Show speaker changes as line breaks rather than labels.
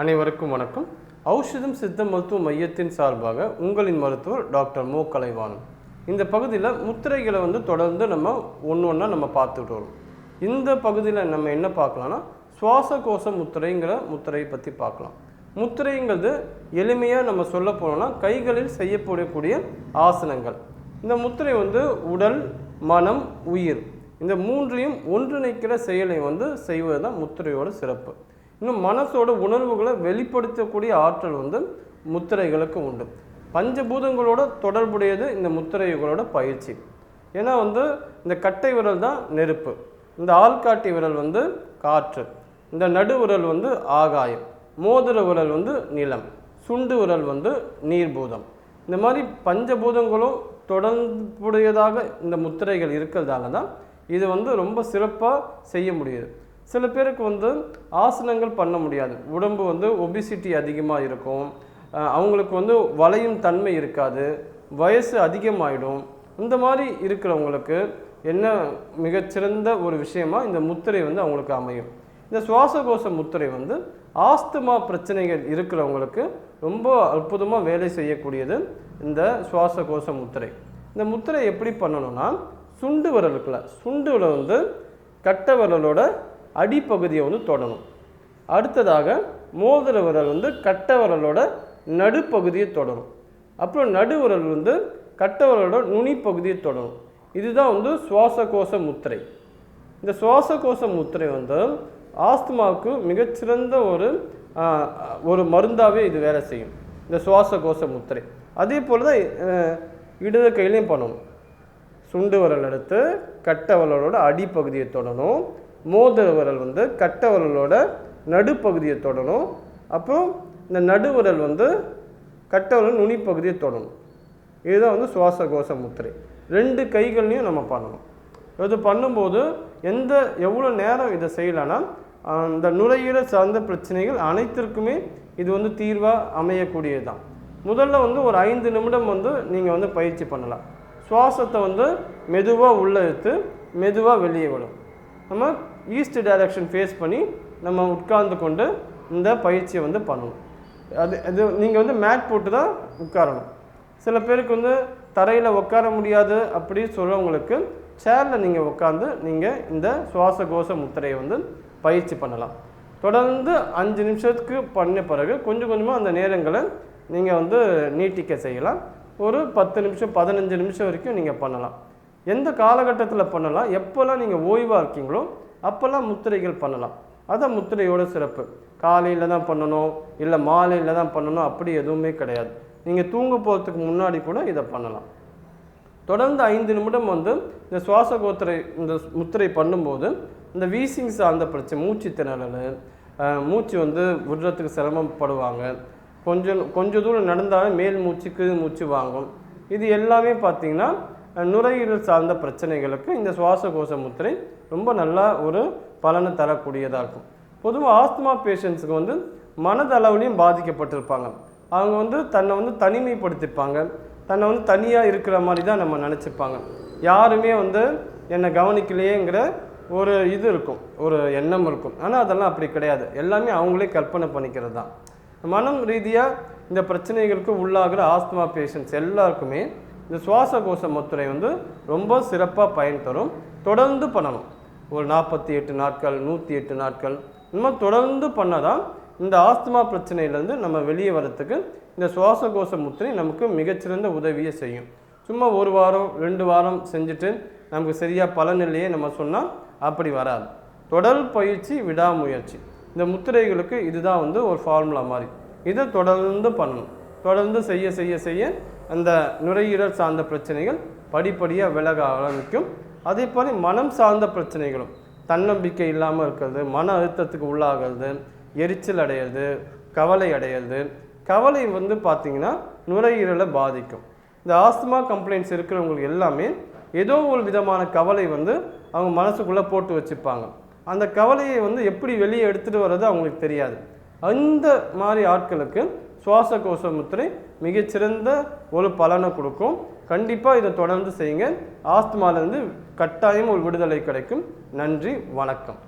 அனைவருக்கும் வணக்கம். ஔஷதம் சித்த மருத்துவ மையத்தின் சார்பாக உங்களின் மருத்துவர் டாக்டர் மோ. கலைவாணன். இந்த பகுதியில் முத்திரைகளை வந்து தொடர்ந்து நம்ம ஒன்று ஒன்றா நம்ம பார்த்துட்டு வரோம். இந்த பகுதியில் நம்ம என்ன பார்க்கலாம்னா சுவாசகோச முத்திரைங்கிற முத்திரையை பற்றி பார்க்கலாம். முத்திரைங்கிறது எளிமையாக நம்ம சொல்ல போனோம்னா கைகளில் செய்யப்படக்கூடிய ஆசனங்கள். இந்த முத்திரை வந்து உடல் மனம் உயிர். இந்த மூன்றையும் ஒன்றிணைக்கிற செயலை வந்து செய்வது தான் முத்திரையோட சிறப்பு. இன்னும் மனசோட உணர்வுகளை வெளிப்படுத்தக்கூடிய ஆற்றல் வந்து முத்திரைகளுக்கு உண்டு. பஞ்சபூதங்களோட தொடர்புடையது இந்த முத்திரைகளோட பயிற்சி. ஏன்னா வந்து இந்த கட்டை விரல் தான் நெருப்பு. இந்த ஆள்காட்டி விரல் வந்து காற்று. இந்த நடு விரல் வந்து ஆகாயம். மோதிர விரல் வந்து நிலம். சுண்டு விரல் வந்து நீர்பூதம். இந்த மாதிரி பஞ்சபூதங்களும் தொடர்புடையதாக இந்த முத்திரைகள் இருக்கிறதால தான் இது வந்து ரொம்ப சிறப்பாக செய்ய முடியுது. சில பேருக்கு வந்து ஆசனங்கள் பண்ண முடியாது. உடம்பு வந்து ஒபிசிட்டி அதிகமாக இருக்கும். அவங்களுக்கு வந்து வளையும் தன்மை இருக்காது. வயசு அதிகமாகிடும் இந்த மாதிரி இருக்கிறவங்களுக்கு என்ன மிகச்சிறந்த ஒரு விஷயமா இந்த முத்திரை வந்து அவங்களுக்கு அமையும். இந்த சுவாசகோச முத்திரை வந்து ஆஸ்துமா பிரச்சனைகள் இருக்கிறவங்களுக்கு ரொம்ப அற்புதமாக வேலை செய்யக்கூடியது இந்த சுவாசகோச முத்திரை. இந்த முத்திரை எப்படி பண்ணணும்னா சுண்டு விரலுக்குள்ள சுண்டு விரல் வந்து கட்ட விரலோட அடிப்பகுதியை வந்து தொடணும். அடுத்ததாக மோதிர விரல் வந்து கட்ட விரலோட நடுப்பகுதியை தொடரும் அப்புறம் நடு விரல் வந்து கட்ட விரலோட நுனிப்பகுதியை தொடரும் இதுதான் வந்து சுவாசகோச முத்திரை. இந்த சுவாசகோச முத்திரை வந்து ஆஸ்துமாவுக்கு மிகச்சிறந்த ஒரு ஒரு மருந்தாகவே இது வேலை செய்யும். இந்த சுவாசகோச முத்திரை. அதே போல் தான் இடது கையிலையும் பண்ணணும். சுண்டு விரல் எடுத்து கட்ட விரலோட அடிப்பகுதியை தொடணும். மோதிர விரல் வந்து கட்டை விரலோட நடுப்பகுதியை தொடணும். அப்புறம் இந்த நடுவிரல் வந்து கட்டை விரல் நுனிப்பகுதியை தொடணும். இதுதான் வந்து சுவாசகோச முத்திரை. ரெண்டு கைகள்லையும் நம்ம பண்ணணும். இது பண்ணும்போது எந்த எவ்வளோ நேரம் இதை செய்யலைன்னா அந்த நுரையீரல் சார்ந்த பிரச்சனைகள் அனைத்திற்குமே இது வந்து தீர்வாக அமையக்கூடியது தான் முதல்ல வந்து ஒரு ஐந்து நிமிடம் வந்து நீங்கள் வந்து பயிற்சி பண்ணலாம். சுவாசத்தை வந்து மெதுவாக உள்ள இழுத்து மெதுவாக வெளியே விடும் நம்ம ஈஸ்ட் டைரக்ஷன் ஃபேஸ் பண்ணி நம்ம உட்கார்ந்து கொண்டு இந்த பயிற்சியை வந்து பண்ணணும். அது அது நீங்கள் வந்து மேட் போட்டு தான் உட்காரணும். சில பேருக்கு வந்து தரையில் உட்கார முடியாது அப்படி சொல்கிறவங்களுக்கு சேரில் நீங்கள் உட்காந்து நீங்கள் இந்த சுவாசகோச முத்திரையை வந்து பயிற்சி பண்ணலாம். தொடர்ந்து அஞ்சு நிமிஷத்துக்கு பண்ண பிறகு கொஞ்சம் கொஞ்சமாக அந்த நேரங்களை நீங்கள் வந்து நீட்டிக்க செய்யலாம். ஒரு பத்து நிமிஷம் பதினஞ்சு நிமிஷம் வரைக்கும் நீங்கள் பண்ணலாம். எந்த காலகட்டத்தில் பண்ணலாம்? எப்போல்லாம் நீங்கள் ஓய்வாக இருக்கீங்களோ அப்போல்லாம் முத்திரைகள் பண்ணலாம். அதான் முத்திரையோட சிறப்பு. காலையில் தான் பண்ணணும் இல்லை மாலையில் தான் பண்ணணும் அப்படி எதுவுமே கிடையாது. நீங்கள் தூங்க போகிறதுக்கு முன்னாடி கூட இதை பண்ணலாம். தொடர்ந்து ஐந்து நிமிடம் வந்து இந்த சுவாச கோத்திரை இந்த முத்திரை பண்ணும்போது இந்த வீசிங் சார்ந்த பிரச்சனை மூச்சு திணறல் மூச்சு வந்து விடுறதுக்கு சிரமப்படுவாங்க கொஞ்சம் கொஞ்சம் தூரம் நடந்தாலும் மேல் மூச்சுக்கு மூச்சு வாங்கும். இது எல்லாமே பார்த்தீங்கன்னா நுரையீரல் சார்ந்த பிரச்சனைகளுக்கு இந்த சுவாசகோச முத்திரை ரொம்ப நல்லா ஒரு பலனை தரக்கூடியதாக இருக்கும். பொதுவாக ஆஸ்துமா பேஷண்ட்ஸுக்கு வந்து மனதளவுலையும் பாதிக்கப்பட்டிருப்பாங்க. அவங்க வந்து தன்னை வந்து தனிமைப்படுத்திப்பாங்க. தன்னை வந்து தனியாக இருக்கிற மாதிரி தான் நம்ம நினச்சிப்பாங்க. யாருமே வந்து என்னை கவனிக்கலையேங்கிற ஒரு இது இருக்கும். ஒரு எண்ணம் இருக்கும். ஆனால் அதெல்லாம் அப்படி கிடையாது. எல்லாமே அவங்களே கற்பனை பண்ணிக்கிறது தான். மனம் ரீதியாக இந்த பிரச்சனைகளுக்கு உள்ளாகிற ஆஸ்துமா பேஷண்ட்ஸ் எல்லாருக்குமே இந்த சுவாசகோச முத்திரை வந்து ரொம்ப சிறப்பாக பயன் தரும். தொடர்ந்து பண்ணணும். ஒரு நாற்பத்தி எட்டு நாட்கள் நூற்றி எட்டு நாட்கள். இந்த மாதிரி தொடர்ந்து பண்ணாதான் இந்த ஆஸ்துமா பிரச்சனையிலேருந்து நம்ம வெளியே வரத்துக்கு இந்த சுவாசகோச முத்திரை நமக்கு மிகச்சிறந்த உதவியை செய்யும். சும்மா ஒரு வாரம் ரெண்டு வாரம் செஞ்சுட்டு நமக்கு சரியாக பலன் இல்லையே நம்ம சொன்னால் அப்படி வராது. தொடர் பயிற்சி விடாமுயற்சி. இந்த முத்திரைகளுக்கு இதுதான் வந்து ஒரு ஃபார்முலா மாதிரி. இதை தொடர்ந்து பண்ணணும். தொடர்ந்து செய்ய செய்ய செய்ய அந்த நுரையீரல் சார்ந்த பிரச்சனைகள் படிப்படியாக விலக ஆரம்பிக்கும். அதே போல மனம் சார்ந்த பிரச்சனைகளும் தன்னம்பிக்கை இல்லாமல் இருக்கிறது மன அழுத்தத்துக்கு உள்ளாகிறது எரிச்சல் அடையிறது கவலை அடையிறது. கவலை வந்து பார்த்திங்கன்னா நுரையீரலை பாதிக்கும். இந்த ஆஸ்துமா கம்ப்ளைண்ட்ஸ் இருக்கிறவங்களுக்கு எல்லாமே ஏதோ ஒரு விதமான கவலை வந்து அவங்க மனசுக்குள்ளே போட்டு வச்சுப்பாங்க. அந்த கவலையை வந்து எப்படி வெளியே எடுத்துகிட்டு வர்றது அவங்களுக்கு தெரியாது. அந்த மாதிரி ஆட்களுக்கு சுவாசகோச முத்திரை மிகச்சிறந்த ஒரு பலனை கொடுக்கும். கண்டிப்பாக இதை தொடர்ந்து செய்யுங்க. ஆஸ்துமாலேருந்து கட்டாயம் ஒரு விடுதலை கிடைக்கும். நன்றி வணக்கம்.